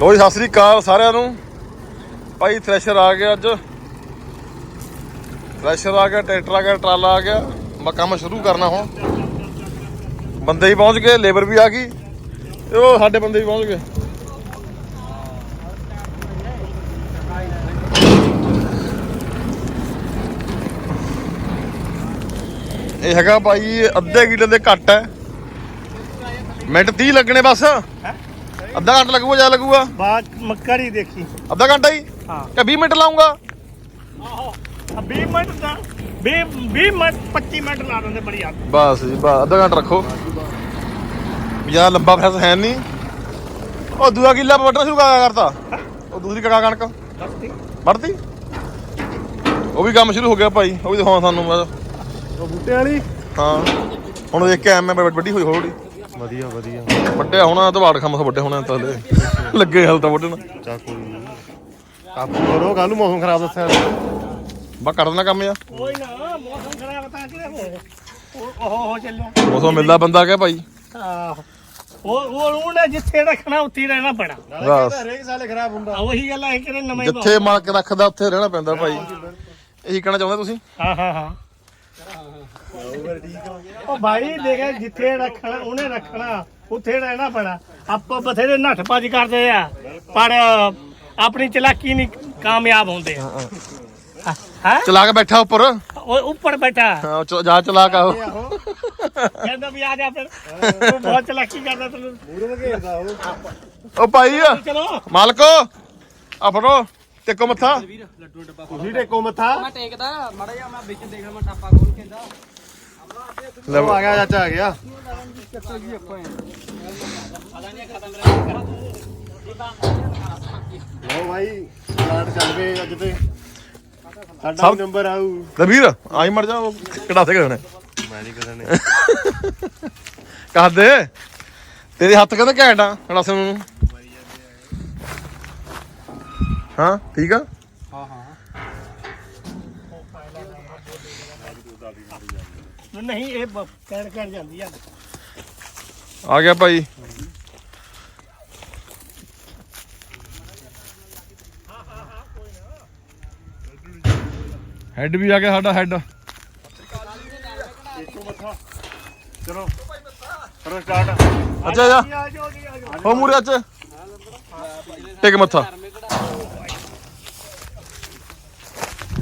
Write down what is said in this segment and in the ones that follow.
ਲੋ ਜੀ, ਸਤਿ ਸ੍ਰੀ ਅਕਾਲ ਸਾਰਿਆਂ ਨੂੰ। ਭਾਈ ਥ੍ਰੈਸ਼ਰ ਆ ਗਿਆ ਅੱਜ। ਥ੍ਰੈਸ਼ਰ ਆ ਗਿਆ, ਟਰੈਕਟਰ ਆ ਗਿਆ, ਟਰਾਲਾ ਆ ਗਿਆ। ਮੈਂ ਕੰਮ ਸ਼ੁਰੂ ਕਰਨਾ ਹੁਣ। ਬੰਦੇ ਹੀ ਪਹੁੰਚ ਗਏ, ਲੇਬਰ ਵੀ ਆ ਗਈ। ਉਹ ਸਾਡੇ ਬੰਦੇ ਵੀ ਪਹੁੰਚ ਗਏ। ਇਹ ਹੈਗਾ ਭਾਈ, ਅੱਧੇ ਕਿਲੇ ਦੇ ਘੱਟ ਹੈ। ਮਿੰਟ 30 ਲੱਗਣੇ ਬਸ। ਅੱਧਾ ਘੰਟਾ ਲੱਗੂਗਾ ਜਾਂ ਲੱਗੂਗਾ? ਬਾਤ ਮੱਕੜੀ ਦੇਖੀ। ਅੱਧਾ ਘੰਟਾ ਹੀ? ਹਾਂ। ਕਿ 20 ਮਿੰਟ ਲਾਉਂਗਾ? ਆਹੋ। 20 ਮਿੰਟ ਦਾ 20 20 ਮਿੰਟ 25 ਮਿੰਟ ਲਾ ਦਿੰਦੇ ਬੜੀ ਹੱਦ ਬਸ ਜੀ ਬਸ ਅੱਧਾ ਘੰਟਾ ਰੱਖੋ। ਜ਼ਿਆਦਾ ਲੰਬਾ ਫੈਸ ਹੈ ਨਹੀਂ। ਉਹ ਦੂਆ ਕਿੱਲਾ ਵੱਢਣਾ ਸ਼ੁਰੂ ਕਰ ਕਰਤਾ। ਉਹ ਦੂਸਰੀ ਕਕਾ ਕਣਕ। ਵੱਢਦੀ ਉਹ ਵੀ ਕੰਮ ਸ਼ੁਰੂ ਹੋ ਗਿਆ ਭਾਈ ਉਹ ਵੀ ਦਿਖਾਉਂ ਤੁਹਾਨੂੰ ਮੈਂ। ਉਹ ਬੂਟੇ ਵਾਲੀ। ਹਾਂ। ਹੁਣ ਦੇਖ ਕੇ ਮੈਂ ਵੱਡੀ ਹੋਈ ਹੋੜੀ ਵਧੀਆ ਵਧੀਆ। ਵੱਡਿਆ ਹੋਣਾ ਤਾਂ ਵਾੜ ਖੰਮ ਵੱਡੇ ਹੋਣੇ ਤਾਂ ਹਲੇ। ਲੱਗੇ ਹਲ ਤਾਂ ਵੱਢਣ। ਚਾ ਕੋਈ ਨਹੀਂ ਕਾਬੂ ਕਰੋ ਕੱਲ ਨੂੰ ਮੌਸਮ ਖਰਾਬ ਦੱਸਿਆ ਬਾ ਕਰ ਦੇਣਾ ਕੰਮ ਆ ਕੋਈ ਨਾ ਮੌਸਮ ਖਰਾਬ ਤਾਂ ਕਿਹਦੇ ਉਹ ਉਹ ਹੋ ਚੱਲਿਆ। ਮੌਸਮ ਮਿਲਦਾ ਬੰਦਾ ਕਹਿ ਭਾਈ? ਆਹ। ਉਹ ਉਹ ਉਹਨੇ ਜਿੱਥੇ ਰੱਖਣਾ ਉੱਥੇ ਰਹਿਣਾ ਪੈਣਾ। ਬਸ। ਹਰੇਕ ਸਾਲੇ ਖਰਾਬ ਹੁੰਦਾ। ਉਹੀ ਗੱਲ ਹੈ ਕਿ ਨਵੇਂ ਜਿੱਥੇ ਮਾਲਕ ਰੱਖਦਾ ਉੱਥੇ ਰਹਿਣਾ ਪੈਂਦਾ ਭਾਈ। ਇਹੀ ਕਹਿਣਾ ਚਾਹੁੰਦੇ ਤੁਸੀਂ? ਹਾਂ ਹਾਂ ਹਾਂ। ਉਹ ਭਾਈ ਦੇਖੇ ਜਿੱਥੇ ਰੱਖਣਾ ਉਹਨੇ ਰੱਖਣਾ ਉੱਥੇ ਰਹਿਣਾ ਪੈਣਾ। ਆਪਾਂ ਬਥੇਰੇ ਨੱਠ ਭੱਜ ਕਰਦੇ ਆ ਪਰ ਆਪਣੀ ਚਲਾਕੀ ਨਹੀਂ ਕਾਮਯਾਬ ਹੁੰਦੇ। ਹੈ ਚਲਾ ਕੇ ਬੈਠਾ ਉੱਪਰ? ਉਹ ਉੱਪਰ ਬੈਠਾ। ਹਾਂ, ਉਹ ਚ- ਜਾ ਚਲਾ ਕੇ ਆਓ। ਕਹਿੰਦਾ ਵੀ ਆ ਜਾ ਫਿਰ। ਉਹ ਬਹੁਤ ਚਲਾਕੀ ਕਰਦਾ ਤੈਨੂੰ। ਮੂਰੇ ਘੇਰਦਾ ਉਹ ਉਹ ਭਾਈ ਚਲੋ ਮਾਲਕੋ ਆ ਫੜੋ ਟੇਕੋ ਮੱਥਾ। ਤੁਸੀਂ ਟੇਕੋ ਮੱਥਾ। ਮੈਂ ਟੇਕਦਾ ਮੜਾ ਜਾ ਮੈਂ ਵਿੱਚ ਦੇਖਾਂ ਮੈਂ ਟਾਪਾ ਖੋਲ ਕੇ ਦਾ ਲੈ ਆ ਗਿਆ ਚਾਚਾ ਆ ਗਿਆ। ਲੋ ਭਾਈ ਸਟਾਰਟ ਚੱਲ ਪਏ ਅੱਜ ਤੇ। ਸਾਡਾ ਸਭ- ਵੀ ਨੰਬਰ ਆਊ। ਰਵੀਰ ਆਈ ਮਰ ਜਾ ਉਹ ਕਿਹੜਾ ਸੇ ਗਏ ਮੈਂ ਨਹੀਂ ਕਦਨੇ ਕਹਦੇ ਤੇਰੇ ਹੱਥ ਕਹਿੰਦੇ ਘੈਂਟ ਆ ਨੂੰ। ਹਾਂ ਠੀਕ ਆ ਹਾਂ ਹਾਂ ਨਹੀਂ ਇਹ ਬ- ਕਹਿਣ ਕਹਿਣ ਜਾਂਦੀ ਆ। ਆ ਗਿਆ ਭਾਈ। ਹੈਡ ਵੀ ਆ ਗਿਆ ਸਾਡਾ ਹੈਡ ਚਲੋ ਕਰੋ ਸਟਾਰਟ ਅੱਛਾ ਜਾ ਆ ਜਾਓ ਜੀ ਆ ਜਾਓ। ਹੋ ਮੂਰੇ ਅੱਜ। ਟਿਕ ਮੱਥਾ।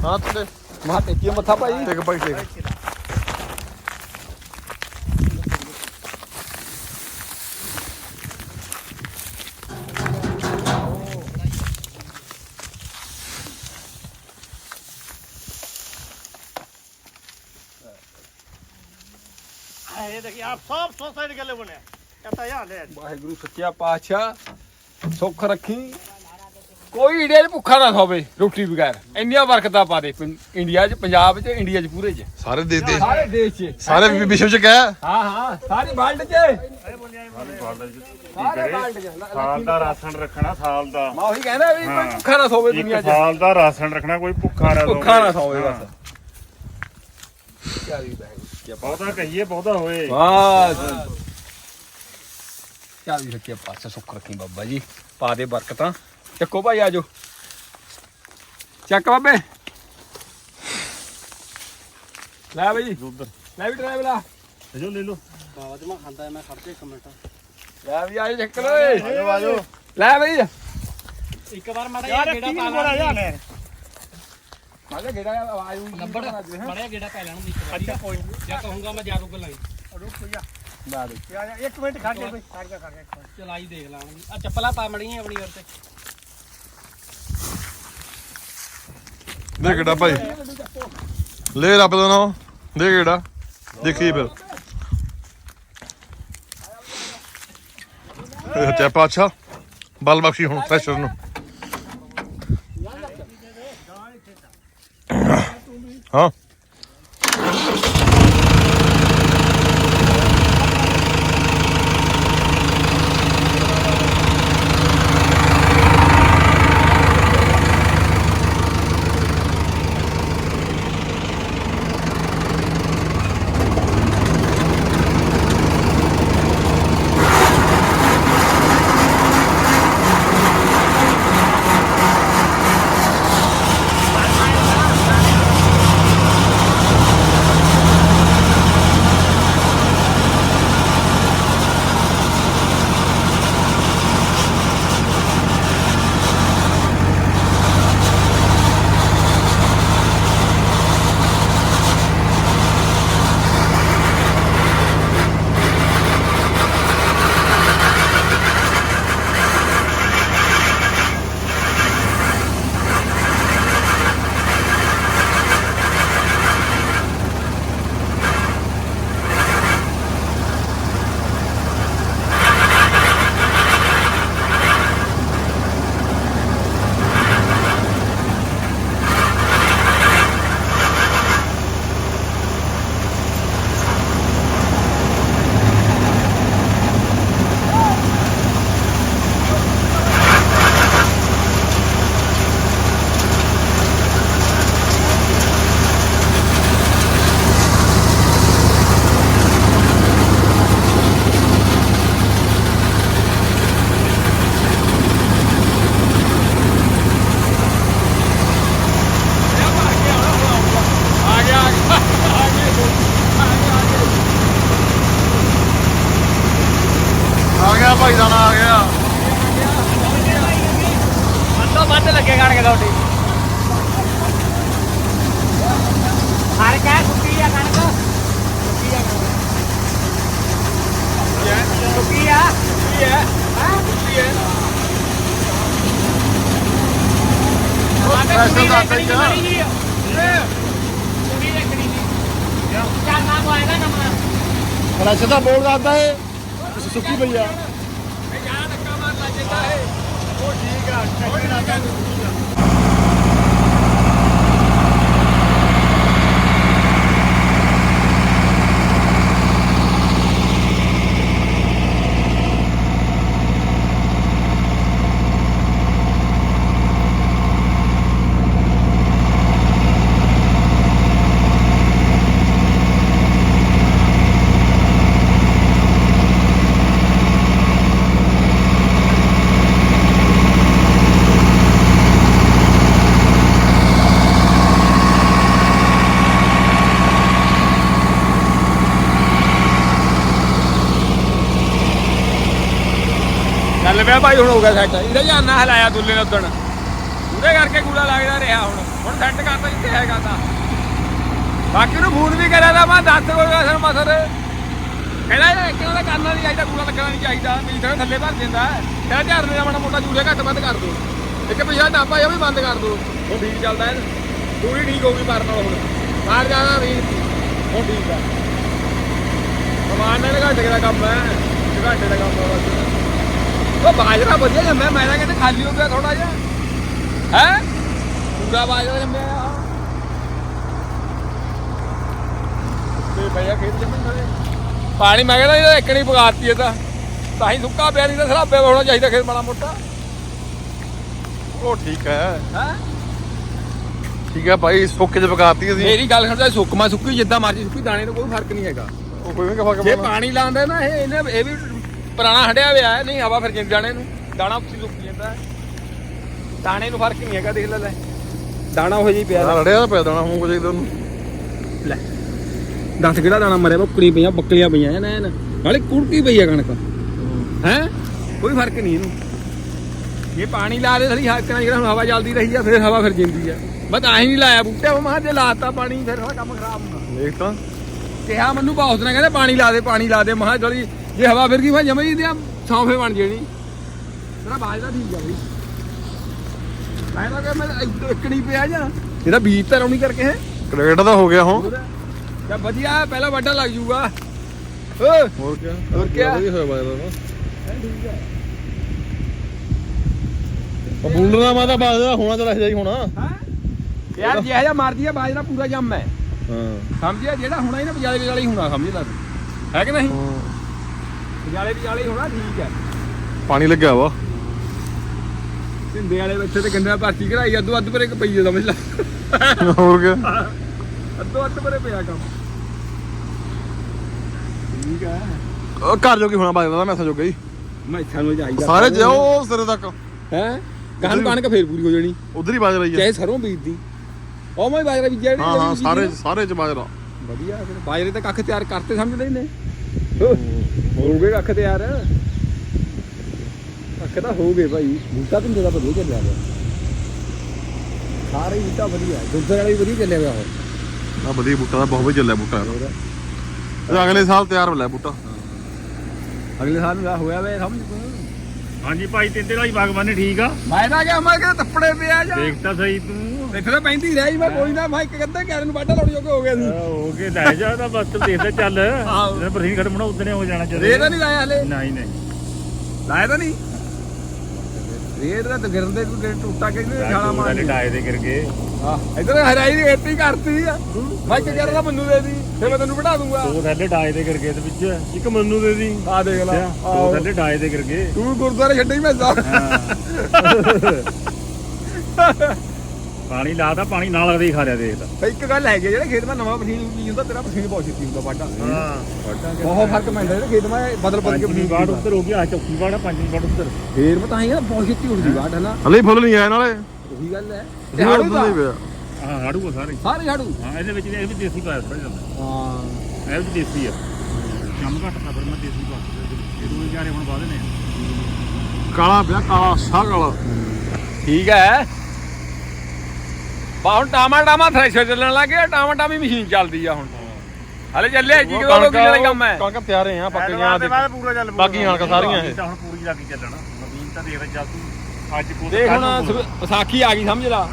ਹਾਂ ਤੇ ਮਾ ਟੇਕੀ ਮੱਥਾ ਭਾਈ। ਟਿਕ ਭਾਈ ਟਿਕ। ਇਹ ਦੇਖੀ ਆਪ ਸਭ ਸੋਸਾਇਟੀ ਗੱਲੇ ਬਣੇ ਕਹਤਾ ਯਾ ਲੈ ਵਾਹਿਗੁਰੂ ਸੱਚਾ ਪਾਤਸ਼ਾਹ ਸੁੱਖ ਰੱਖੀ। ਕੋਈ ਇੰਡੀਆ 'ਚ ਭੁੱਖਾ ਨਾ ਹੋਵੇ ਰੋਟੀ ਬਗੈਰ। ਇੰਨੀਆਂ ਬਰਕਤਾਂ ਪਾ ਦੇ ਪਿੰ- ਇੰਡੀਆ 'ਚ ਪੰਜਾਬ 'ਚ ਇੰਡੀਆ 'ਚ ਪੂਰੇ 'ਚ। ਸਾਰੇ ਦੇ ਦੇ ਸਾਰੇ ਦੇਸ਼ 'ਚ। ਸਾਰੇ ਵੀ ਵਿਸ਼ਵ ਚ ਕਹਿ। ਹਾਂ ਹਾਂ ਸਾਰੀ ਵਰਲਡ 'ਚ। ਸਾਰੇ ਵਰਲਡ 'ਚ। ਲ- ਸਾਲ ਦਾ ਰਾਸ਼ਨ ਰੱਖਣਾ ਸਾਲ ਦਾ। ਮੈਂ ਉਹੀ ਕਹਿੰਦਾ ਵੀ ਕੋਈ ਭੁੱਖਾ ਨਾ ਹੋਵੇ ਦੁਨੀਆ 'ਚ। ਸਾਲ ਦਾ ਰਾਸ਼ਨ ਰੱਖਣਾ ਕੋਈ ਭੁੱਖਾ ਨਾ ਭੁੱਖਾ ਨਾ। ਬਸ। ਬਹੁਤਾ ਕਹੀਏ ਬਹੁਤਾ ਹੋਏ। ਚੱਲ ਵੀ ਰੱਖਿਆ ਪਾਸੇ ਸੁੱਖ ਰੱਖੀ ਬਾਬਾ ਜੀ। ਪਾ ਦੇ ਬਰਕਤਾਂ। ਚੱਕੋ ਭਾਈ ਆਜੋ ਚੱਕ ਬਾਬੇ। ਲੈ ਬਈ। ਉਧਰ। ਲੈ ਵੀ ਡਰਾਈਵ ਲਾ। ਜੋ ਲੈ ਲੋ ਬਾਬਾ ਮੈਂ ਖਾਂਦਾ ਮੈਂ ਖੜ ਕੇ ਇੱਕ ਮਿੰਟ। ਲੈ ਵੀ ਆਜੋ ਚੱਕ ਲੋ ਓਏ। ਆਜੋ ਆਜੋ ਲੈ ਬਈ। ਇੱਕ ਵਾਰ ਮੜਾ ਯਾਰ ਕੀ ਬੜਾ ਯਾ ਲੈ ਮਾਲੇ ਗੇੜਾ ਆਵਾਜ਼ ਨੰਬਰ ਬੜਿਆ ਗੇੜਾ ਪੈ ਲੈਣ ਦੀ ਅੱਛਾ ਕੋਈ ਨੀ। ਜਾਂ ਕਹੂੰਗਾ ਮੈਂ ਜਾਦੂ ਲਾਈ ਰੁਕ ਜਾ ਲਾ ਦੇ। ਯਾ ਯਾ ਇੱਕ ਮਿੰਟ ਖੜ ਜਾ ਬਈ ਖੜ ਜਾ ਖੜ ਜਾ ਇੱਕ ਮਿੰਟ। ਚਲਾਈ ਦੇਖ ਲਾਂਗੀ। ਆ ਚੱਪਲਾਂ ਪਾ ਮੜੀਆਂ ਆਪਣੀ ਔਰ ਤੇ। ਦੇ ਕਿਹੜਾ ਭਾਈ। ਲੈ ਰੱਬ ਦਾ ਨਾਮ। ਦੇ ਕਿਹੜਾ। ਦੇਖੀ ਫਿਰ। ਇਹ ਤੇ ਪਾਛਾ ਬਲ ਬਖਸ਼ੀ ਹੁਣ ਫਰੈਸ਼ਰ ਨੂੰ। ਹਾਂ ਪੈਸੇ ਤਾਂ ਆਟਾ ਆ। ਕੁੜੀ ਦੇਖਣੀ ਸੀ ਚੱਲ ਨਾ ਕੋ ਨੰਬਰ ਬੜਾ ਸਿੱਧਾ ਬੋਲ ਦੱਸਦਾ ਏ ਸੁੱਕੀ ਪਈ ਆ ਚੱਲ ਪਿਆ ਭਾਈ ਹੁਣ ਹੋ ਗਿਆ ਸੈੱਟ ਇਹਦਾ ਜਾਨਾ ਹਲਾਇਆ ਦੁੱਲੇ ਨੇ ਉਦਣ। ਉਹਦੇ ਕਰਕੇ ਕੂੜਾ ਲੱਗਦਾ ਰਿਹਾ ਹੁਣ। ਹੁਣ ਸੈੱਟ ਕਰਤਾ ਜਿੱਥੇ ਹੈਗਾ ਤਾਂ। ਬਾਕੀ ਨੂੰ ਫੋਨ ਵੀ ਕਰਿਆ ਤਾਂ ਮੈਂ ਦੱਸ ਕੋਈ ਅਸਰ ਮਸਰ। ਕਹਿੰਦਾ ਕਿਉਂ ਦਾ ਕਰਨਾ ਨਹੀਂ ਚਾਹੀਦਾ ਕੂੜਾ ਲੱਗਣਾ ਨਹੀਂ ਚਾਹੀਦਾ। ਵੀ ਥੋੜਾ ਥੱਲੇ ਭਰ ਦਿੰਦਾ। ਕਹਿੰਦਾ ਝਰਨੇ ਦਾ ਮਾੜਾ ਮੋਟਾ ਜੂੜੇ ਘੱਟ ਵੱਧ ਕਰ ਦੋ। ਇੱਕ ਪਿਛਾ ਡਾਬਾ ਇਹ ਵੀ ਬੰਦ ਕਰ ਦੋ। ਹੁਣ ਠੀਕ ਚੱਲਦਾ ਹੈ ਪੂਰੀ ਠੀਕ ਹੋ ਗਈ ਮਾਰਨ ਨਾਲ ਹੁਣ ਬਾਹਰ ਜਾਣਾ ਵੀ ਹੁਣ ਠੀਕ ਆ। ਸਮਾਨ ਨਾਲ ਘੰਟੇ ਦਾ ਕੰਮ ਹੈ। ਘੰਟੇ ਦਾ ਕੰਮ ਹੈ ਬਸ। ਉਹ ਬਾਜਰਾ ਵਧੀਆ ਜੰਮਿਆ ਮੈਂ ਤਾਂ ਕਹਿੰਦਾ ਖਾਲੀ ਹੋ ਗਿਆ ਥੋੜਾ ਜਿਹਾ। ਹੈ? ਪੂਰਾ ਬਾਜਰਾ ਜੰਮਿਆ ਆ। ਤੇ ਭਈਆ ਖੇਤ ਜੰਮੇ ਸਾਰੇ ਪਾਣੀ ਮੈਂ ਕਹਿੰਦਾ ਇਹਦਾ ਇੱਕ ਨਹੀਂ ਪਗਾਤੀ ਇਹ ਤਾਂ। ਤਾਂ ਹੀ ਸੁੱਕਾ ਪਿਆ ਨਹੀਂ ਤਾਂ ਸਰਾਬੇ ਹੋਣਾ ਚਾਹੀਦਾ ਖੇਤ ਮਾੜਾ ਮੋਟਾ। ਉਹ ਠੀਕ ਹੈ। ਹੈ? ਠੀਕ ਹੈ ਭਾਈ ਸੁੱਕੇ ਚ ਪਕਾਤੀ ਅਸੀਂ। ਮੇਰੀ ਗੱਲ ਸਮਝਾ ਸੁੱਕਮਾ ਸੁੱਕੀ ਜਿੱਦਾਂ ਮਰਜ਼ੀ ਸੁੱਕੀ ਦਾਣੇ ਤੋਂ ਕੋਈ ਫ਼ਰਕ ਨਹੀਂ ਹੈਗਾ। ਉਹ ਕੋਈ ਵੀ ਕਫਾ ਜੇ ਪਾਣੀ ਲਾਉਂਦਾ ਨਾ ਇਹ ਇਹਨੇ ਇਹ ਵੀ ਪੁਰਾਣਾ ਹਟਿਆ ਹੋਇਆ ਹੈ ਨਹੀਂ ਹਵਾ ਫਿਰ ਜਿੰਦ ਜਾਣੇ ਨੂੰ ਦਾਣਾ ਉੱਚੀ ਸੁੱਕ ਜਾਂਦਾ ਹੈ। ਦਾਣੇ ਨੂੰ ਫ਼ਰਕ ਨਹੀਂ ਹੈਗਾ ਦੇਖ ਲੈ ਲੈ। ਦਾਣਾ ਉਹ ਜਿਹੀ ਪਿਆ। ਰੜਿਆ ਪਿਆ ਦੇਣਾ ਹੁਣ ਕੁਝ ਇਹਨੂੰ ਲੈ ਦੱਸ ਕਿਹੜਾ ਦਾਣਾ ਮਰਿਆ ਬੱਕਰੀ ਪਈਆਂ ਬੱਕਲੀਆਂ ਪਈਆਂ ਐ ਨੈਨ ਨਾਲੇ ਕੁੜਕੀ ਪਈ ਆ ਕਣਕ। ਹੈ? ਕੋਈ ਫ਼ਰਕ ਨਹੀਂ ਇਹਨੂੰ। ਇਹ ਪਾਣੀ ਲਾ ਦੇ ਥੜੀ ਹੱਕ ਨਾਲ ਜਿਹੜਾ ਹੁਣ ਹਵਾ ਚੱਲਦੀ ਰਹੀ ਆ ਫਿਰ ਹਵਾ ਫਿਰ ਜਿੰਦੀ ਆ। ਮੈਂ ਤਾਂ ਹੀ ਨਹੀਂ ਲਾਇਆ ਬੂਟੇ ਉਹ ਮਹਾਂ ਜੇ ਲਾਤਾ ਪਾਣੀ ਫਿਰ ਸਾਰਾ ਕੰਮ ਖਰਾਬ ਹੋਣਾ। ਦੇਖ ਤਾਂ। ਕਿਹਾ ਮੈਨੂੰ ਬਹੁਤ ਨੇ ਕਹਿੰਦੇ ਪਾਣੀ ਲਾ ਦੇ ਪਾਣੀ ਲਾ ਦੇ। ਮਹਾਂ ਜਲੀ ਜੇ ਹਵਾ ਫਿਰ ਗਈ ਮੈਂ ਜਮੇ ਹੀ ਦਿਆਂ ਸੌਂਫੇ ਬਣ ਜਣੀ। ਤੇਰਾ ਬਾਜਦਾ ਠੀਕ ਆ ਬਈ। ਮੈਂ ਤਾਂ ਕਿ ਮੈਂ ਇੱਕ- ਇੱਕ ਨਹੀਂ ਪਿਆ ਜਾਂ। ਇਹਦਾ ਬੀਜ ਤਾਂ ਰੌਣੀ ਕਰਕੇ ਹੈ। ਕ੍ਰਿਕਟ ਦਾ ਹੋ ਗਿਆ ਹੁਣ। ਯਾ ਵਧੀਆ ਹੈ, ਪਹਿਲਾਂ ਵੱਡਾ ਲੱਗ ਜੂਗਾ। ਹੋਰ ਕੀ ਹੋਰ ਕਿਆ? ਵਧੀਆ ਹੋਇਆ ਬਾਜਦਾ ਤਾਂ ਉਹ ਬੁੱਲਣਾ ਮਾ ਤਾਂ ਬਾਜਦਾ ਹੋਣਾ ਤਾਂ ਰਹੀ ਹੋਣਾ। ਹੈਂ? ਯਾਰ ਜਿਹੜਾ ਜਿਹਾ ਮਰਦੀ ਆ ਬਾਜਰਾ ਪੂਰਾ ਜੰਮ ਹੈ। ਹਾਂ। ਸਮਝਿਆ? ਜਿਹੜਾ ਹੋਣਾ ਹੀ ਹੋਣਾ ਸਮਝ ਲੈ ਤੂੰ ਹੈ ਕਿ ਨਹੀਂ? ਵਿਚਾਲੇ ਵਿਚਾਲੇ ਹੀ ਹੋਣਾ ਠੀਕ ਹੈ। ਪਾਣੀ ਲੱਗਿਆ ਵਾ। ਢਿੰਦੇ ਵਾਲੇ ਬੱਚੇ ਤੇ ਗੰਦਾ ਭਰਤੀ ਕਰਾਈ ਅੱਧੋ ਅੱਧ ਪਰੇ ਪਈ ਆ ਸਮਝ ਲੈ। ਹੋਰ ਕੀ? ਅੱਧੋ ਅੱਧ ਪਰੇ ਪਿਆ ਕੰਮ। ਠੀਕ ਹੈ। ਉਹ ਘਰ ਜੋ ਕੀ ਹੋਣਾ ਬਾਜਦਾ ਮੈਂ ਜੋ ਗਈ ਮੈਂ ਇੱਥਾਂ ਨੂੰ ਜਾਈਦਾ। ਸਾਰੇ ਜਾਓ ਸਿਰੇ ਤੱਕ। ਹੈ? ਕਹਨ ਕਣਕ ਫੇਰ ਪੂਰੀ ਹੋ ਜਾਣੀ। ਉਧਰ ਹੀ ਬਾਜ ਰਹੀ ਹੈ ਚਾਹੇ ਸਰੋਂ ਬੀਜਦੀ। ਉਹ ਮੈਂ ਬਾਜਰਾ ਬੀਜਿਆ ਹਾਂ ਹਾਂ ਸਾਰੇ ਸਾਰੇ ਚ ਬਾਜਰਾ। ਵਧੀਆ ਫਿਰ ਬਾਜਰੇ ਤੇ ਕੱਖ ਤਿਆਰ ਕਰਤੇ ਸਮਝਦੇ ਨੇ ਹੋ ਗਏ ਕੱਖ ਤਿਆਰ ਕੱਖ ਤਾਂ ਹੋ ਗਏ ਭਾਈ। ਬੂਟਾ ਪਿੰਡੇ ਦਾ ਵਧੀਆ ਚੱਲਿਆ ਗਿਆ ਸਾਰੇ ਹੀ ਬੂਟਾ ਵਧੀਆ। ਦੁੱਧ ਵਾਲਾ ਵੀ ਵਧੀਆ ਚੱਲਿਆ ਗਿਆ ਹੋਰ ਆ ਵਧੀਆ ਬੂਟਾ ਦਾ ਬਹੁਤ ਵਧੀਆ ਚੱਲਿਆ ਬੂਟਾ। ਇਹਦਾ ਅਗਲੇ ਸਾਲ ਤਿਆਰ ਹੋ ਲੈ ਬੂਟਾ ਅਗਲੇ ਸਾਲ ਨੂੰ ਹੋਇਆ ਵੇ ਸਮਝ ਹਾਂਜੀ ਭਾਈ ਤਿੰਦੇ ਵਾਲੀ ਬਾਗਬਾਨੀ ਠੀਕ ਆ। ਮੈਂ ਤਾਂ ਕਿਹਾ ਮੈਂ ਕਿਹਾ ਤੱਪੜੇ ਪਿਆ ਜਾ। ਦੇਖ ਤਾਂ ਸਹੀ ਤੂੰ। ਇੱਥੇ ਤਾਂ ਪੈਂਦੀ ਰਹੀ ਮੈਂ ਕੋਈ ਨਾ ਮੈਂ ਇੱਕ ਕਹਿੰਦਾ ਕਹਿਣ ਨੂੰ ਵਾਢਾ ਲਾਉਣ ਜੋਗੇ ਹੋ ਗਏ ਸੀ ਹੋ ਕੇ ਲੈ ਜਾ ਤਾਂ ਬਸ ਤੂੰ ਦੇਖਦਾ ਚੱਲ। ਜਦੋਂ ਬਰਸੀਨ ਖੜਮਣਾ ਉਦਣੇ ਹੋ ਜਾਣਾ ਰੇਤ ਤਾਂ ਨਹੀਂ ਲਾਇਆ ਹਲੇ। ਨਹੀਂ ਨਹੀਂ। ਲਾਇਆ ਤਾਂ ਨਹੀਂ? ਰੇਤ ਦਾ ਤਾਂ ਗਿਰਨ ਦੇ ਕੋਈ ਗਿਰ ਟੁੱਟਾ ਕੇ ਨਹੀਂ ਛਾਲਾ ਮਾਰ ਸਾਡੇ ਟਾਏ ਦੇ ਕਰਕੇ ਹਾਂ ਇਧਰ ਹਰਾਈ ਦੀ ਰੇਤੀ ਕਰਤੀ ਆ। ਮੈਂ ਕਿ ਕਹਿੰਦਾ ਮੈਨੂੰ ਦੇ ਦੀ ਫੇ ਮੈਂ ਤੈਨੂੰ ਵਢਾ ਦੂੰਗਾ। ਦੋ ਥੱਲੇ ਟਾਏ ਦੇ ਕਰਕੇ ਤੇ ਵਿੱਚ। ਇੱਕ ਮੰਨੂ ਦੇ ਦੀ। ਆ ਦੇਖ ਲੈ ਦੋ। ਥੱਲੇ ਟਾਏ ਦੇ ਕਰਕੇ ਤੂੰ ਗੁਰਦੁਆਰੇ ਛੱਡੀ ਮੈਂ ਸਾ ਪਾਣੀ ਲਾਦਾ ਪਾਣੀ ਨਾਲ ਲੱਗਦਾ ਹੀ ਖਾ ਰਿਆ ਦੇਖਦਾ ਇੱਕ ਗੱਲ ਹੈਗੀ ਆ, ਜਿਹੜਾ ਖੇਤ ਮੈਂ ਨਵਾਂ ਪਸੀਨ ਬੀਜ ਹੁੰਦਾ ਤੇਰਾ ਪਸੀਨ ਬਹੁਤ ਛੇਤੀ ਹੁੰਦਾ ਵਾਢਾ ਹਾਂ। ਬਹੁਤ ਫ਼ਰਕ ਪੈਂਦਾ ਜਿਹੜਾ ਖੇਤ ਮੈਂ ਬਦਲ ਬਦਲ ਕੇ ਪੰਜਵੀਂ ਪਸੀਨ ਵਾਰ ਉੱਧਰ ਹੋ ਗਿਆ ਚੌਥੀ ਵਾਰ ਆ, ਪੰਜਵੀਂ ਉੱਧਰ ਫੇਰ ਮੈਂ ਤਾਂ ਹੀ ਆ ਬਹੁਤ ਛੇਤੀ ਉੱਠਦੀ ਵਾਢ ਹੈ ਨਾ ਹਲੇ ਫੁੱਲ ਨਹੀਂ ਆਇਆ ਨਾਲੇ। ਉਹੀ ਗੱਲ ਹੈ। ਤੇ ਹਾੜੂ ਨਹੀਂ ਦਾ ਪਿਆ। ਹਾਂ ਹਾੜੂ ਆ ਸਾਰੇ। ਸਾਰੇ ਹਾੜੂ? ਹਾਂ ਇਹਦੇ ਵਿੱਚ ਇਹ ਵੀ ਦੇਸੀ ਪਾਇਆ ਥੋੜਾ ਜਾਂਦਾ ਹਾਂ। ਇਹ ਵੀ ਦੇਸੀ ਆ। ਕੰਮ ਘੱਟ ਤਾਂ ਫਿਰ ਮੈਂ ਦੇਸੀ ਪਾ ਇਹ ਦੋ ਹਜ਼ਾਰੇ ਹੁਣ ਵਾਦੇ ਨੇ ਕਾਲਾ ਪਿਆ ਕਾਲਾ ਸਾਹ ਕਾਲਾ ਠੀਕ ਹੈ। ਬਾ ਹੁਣ ਟਾਮਾ ਟਾਮਾ ਥ੍ਰੈਸ਼ਰ ਚੱਲਣ ਲੱਗ ਗਿਆ ਟਾਮਾ ਟਾਮੀ ਮਸ਼ੀਨ ਚੱਲਦੀ ਆ ਹੁਣ। ਹਲੇ ਚੱਲੇ ਜੀ ਕਿਲੋ ਲੋਕੀ ਵਾਲੇ ਕੰਮ ਹੈ? ਕਣਕ ਤਿਆਰੇ ਆ ਪੱਕੀਆਂ ਦੇ ਬਾਅਦ ਪੂਰਾ ਚੱਲ। ਬਾਕੀ ਕਣਕ ਸਾਰੀਆਂ ਇਹ। ਹੁਣ ਪੂਰੀ ਲੱਗੀ ਚੱਲਣਾ। ਮਦੀਨ ਤਾਂ ਦੇਖਦਾ ਚੱਲ ਤੂੰ ਅੱਜ ਕੋਲ ਦੇਖ ਹੁਣ ਵਿਸਾਖੀ ਆ ਗਈ ਸਮਝ ਲਾ।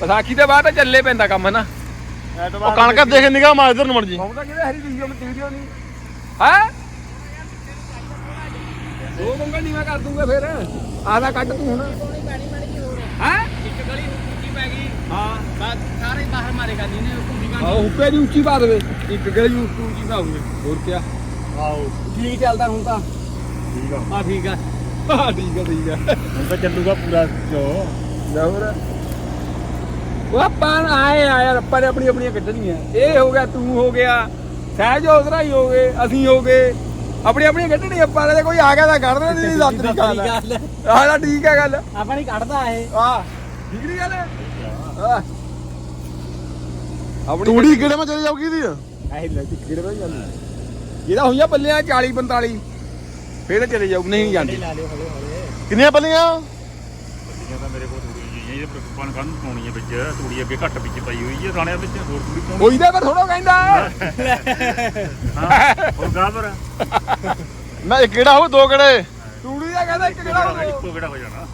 ਵਿਸਾਖੀ ਦੇ ਬਾਅਦ ਤਾਂ ਚੱਲੇ ਪੈਂਦਾ ਕੰਮ ਨਾ ਉਹ ਕਣਕ ਦੇਖ ਨਿਗਾਹ ਮਾਰ ਇਧਰ ਨੂੰ ਮੜ ਜੀ। ਆਉਂਦਾ ਕਿਹਦੇ ਹਰੀ ਵੀਡੀਓ ਮੈਂ ਵੀਡੀਓ ਨਹੀਂ। ਹੈ? ਦੋ ਮੰਗਲ ਨਹੀਂ ਮੈਂ ਕਰ ਦੂੰਗਾ ਫਿਰ। ਆਦਾ ਕੱਢ ਤੂੰ ਹੁਣ ਹੈ ਇੱਕ ਗਲੀ ਉੱਚੀ ਪੈ ਗਈ ਹਾਂ ਬਸ ਸਾਰੇ ਨਹੀਂ ਨੇ ਘੁੰਮੀ ਦੀ ਉੱਚੀ ਪਾ ਦੇਵੇ। ਇੱਕ ਗਲੀ ਉੱਚੀ ਉੱਚੀ ਪਾਉਂਗੇ ਹੋਰ ਕੀ ਆਓ ਠੀਕ ਚੱਲਦਾ ਹੁਣ ਤਾਂ? ਠੀਕ ਆ। ਆ ਠੀਕ ਆ। ਹਾਂ ਠੀਕ ਆ ਠੀਕ ਆ। ਹੁਣ ਤਾਂ ਚੱਲੂਗਾ ਪੂਰਾ ਜੋ ਜ਼ਰੂਰ ਉਹ ਆਪਾਂ ਆਏ ਆ ਯਾਰ ਆਪਾਂ ਨੇ ਆਪਣੀ ਆਪਣੀਆਂ ਕੱਢਣੀਆਂ। ਇਹ ਹੋ ਗਿਆ ਤੂੰ ਹੋ ਗਿਆ ਸਹਿਜ ਉਧਰਾ ਹੀ ਹੋ ਗਏ ਅਸੀਂ ਹੋ ਗਏ। ਆਪਣੀ ਆਪਣੀਆਂ ਕੱਢਣੀ ਆਪਾਂ ਨੇ ਕੋਈ ਆ ਗਿਆ ਤਾਂ ਕੱਢ ਦੇ ਨਹੀਂ ਲੱਤ ਦੀ ਗੱਲ ਆਹ ਤਾਂ ਠੀਕ ਹੈ ਗੱਲ। ਆਪਾਂ ਨਹੀਂ ਕੱਢਦਾ ਇਹ। ਆ ਠੀਕ ਨਹੀਂ ਗੱਲ? ਆ। ਆਪਣੀ ਤੂੜੀ ਕਿਹੜੇ ਮੈਂ ਚਲੀ ਜਾਊਗੀ ਦੀ ਐ ਲੈ ਕਿਹੜੇ ਵੇ ਜਾਂਦੀ ਇਹਦਾ ਹੋਈਆਂ ਪੱਲਿਆਂ 40 45 ਫੇਰ ਤਾਂ ਚਲੇ ਜਾਊ ਨਹੀਂ ਜਾਂਦੀ। ਕਿੰਨੀਆਂ ਪੱਲੀਆਂ? ਇਹ ਤਾਂ ਮੇਰੇ ਕੋਲ ਤੂੜੀ ਜੀ ਇਹ ਪ੍ਰਕਪਨ ਕੰਨ ਪਾਉਣੀ ਹੈ ਵਿੱਚ। ਤੂੜੀ ਅੱਗੇ ਘੱਟ ਵਿੱਚ ਪਈ ਹੋਈ ਹੈ ਰਾਣਿਆਂ ਵਿੱਚ ਹੋਰ ਤੂੜੀ ਪਾਉਣੀ। ਕੋਈ ਦਾ ਪਰ ਥੋੜਾ ਕਹਿੰਦਾ। ਹਾਂ ਹੋਰ ਗਾਬਰ ਮੈਂ ਇੱਕ ਕਿਹੜਾ ਹੋਵੇ ਦੋ ਕਿਹੜੇ? ਤੂੜੀ ਦਾ ਕਹਿੰਦਾ ਇੱਕ ਕਿਹੜਾ ਹੋਊ। ਇੱਕੋ ਕਿਹੜਾ ਹੋ ਜਾਣਾ?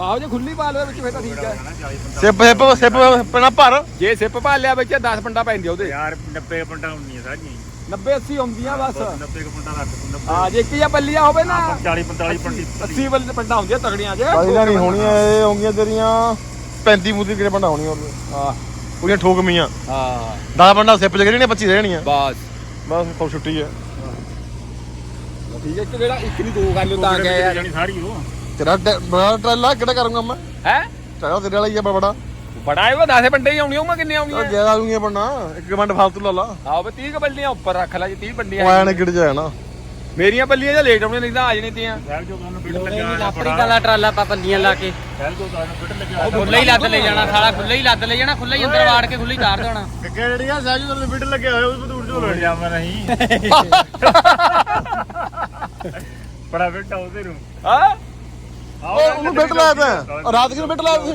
ਆਹੋ ਜੇ ਖੁੱਲੀ ਪਾ ਲਵੇ ਵਿੱਚ ਫੇਰ ਤਾਂ ਠੀਕ ਹੈ। 40 ਸਿਪ ਸਿਪ ਸਿਪ ਪੈਣਾ ਭਰ। ਜੇ ਸਿਪ ਪਾ ਲਿਆ ਵਿੱਚ 10 ਪੰਡਾ ਪੈਂਦੇ ਉਹਦੇ। ਯਾਰ 90 ਪੰਡਾ ਹੁੰਦੀਆਂ ਸਾਰੀਆਂ 90 80 ਆਉਂਦੀਆਂ ਬਸ। 90 ਪੰਡਾ ਰੱਖ ਤੂੰ 90 ਹਾਂ ਜੇ ਇੱਕ ਜਾਂ ਪੱਲੀਆਂ ਹੋਵੇ ਨਾ। 40 45 ਪੰਡੀ 80 ਵੱਲ ਪੰਡਾ ਹੁੰਦੀਆਂ ਤਗੜੀਆਂ ਜੇ। ਪਹਿਲਾਂ ਨਹੀਂ ਹੋਣੀਆਂ ਇਹ ਹੋਣਗੀਆਂ ਤੇਰੀਆਂ। 35 ਮੂਦੀ ਕਿਹੜੇ ਪੰਡਾ ਹੋਣੀਆਂ ਉਹਦੇ ਹਾਂ। ਪੂਰੀਆਂ ਠੋਕਮੀਆਂ ਹਾਂ। 10 ਪੰਡਾ ਸਿਪ ਚ ਜਿਹੜੀਆਂ 25 ਰਹਿਣੀਆਂ। ਬਸ। ਬਸ ਖੁਸ਼ ਛੁੱਟੀ ਹੈ। ਠੀਕ ਹੈ ਇੱਕ ਜਿਹੜਾ ਇੱਕ ਨਹੀਂ ਦੋ ਗੱਲ ਤਾਂ ਗਿਆ ਯਾਰ ਸਾਰੀ ਉਹ। ਤੇਰਾ ਟੈ- ਬੜਾ ਟਰਾਲਾ ਕਿਹੜਾ ਕਰੂੰਗਾ ਮੈਂ? ਹੈ? ਟਰਾਲਾ ਤੇਰੇ ਵਾਲਾ ਹੀ ਆ ਬੜਾ ਬੜਾ। ਹੈ ਉਹ 10 ਪੰਡੇ ਹੀ ਆਉਣੀ ਉਹ ਕਿੰਨੇ ਉਹ ਆਉਣੀਆਂ ਜ਼ਿਆਦਾ ਦੂੰਗੇ ਪੰਡਾ ਇੱਕ ਮਿੰਟ ਫਾਲਤੂ ਲਾ ਲਾ। ਆਹ ਬਈ 30 ਬੱਲੀਆਂ ਉੱਪਰ ਰੱਖ ਲੈ ਜੇ 30 ਉਹ ਪੰਡੀਆਂ ਐਨ ਗਿੜ ਜਾਏ ਨਾ ਮੇਰੀਆਂ ਬੱਲੀਆਂ ਜਾਂ ਲੇਟ ਆਉਣੀਆਂ ਨਹੀਂ ਤਾਂ ਆ ਜਣੀ ਤੀਆਂ। ਲਾਪਰੀ ਕਾਲਾ ਟਰਾਲਾ ਪਾ ਪੱਲੀਆਂ ਲਾ ਕੇ। ਉਹ ਖੁੱਲਾ ਹੀ ਲੱਦ ਲੈ ਜਾਣਾ ਸਾਲਾ ਖੁੱਲਾ ਹੀ ਲੱਦ ਲੈ ਜਾਣਾ ਖੁੱਲਾ ਹੀ ਅੰਦਰ ਵਾੜ ਕੇ ਖੁੱਲਾ ਹੀ ਤਾਰ ਦੇਣਾ। ਕਿੱਕੇ ਜਿਹੜੀਆਂ ਸਹਿਲ ਜੋ ਬਿੜ ਲੱਗਿਆ ਹੋਇਆ ਉਸ ਬਦੂੜ ਜੋ ਲੜ ਜਾਵਾਂ ਨਹੀਂ। ਬੜਾ ਬਿੱਟਾ ਉਹਦੇ ਨੂੰ। ਹਾਂ? ਉਹ ਉਹਨੂੰ ਬਿੱਟ ਲਾਇਆ ਤਾਂ। ਰਾਤ ਕਿਨੂੰ ਬਿੱਟ ਲਾਇਆ ਤੁਸੀਂ?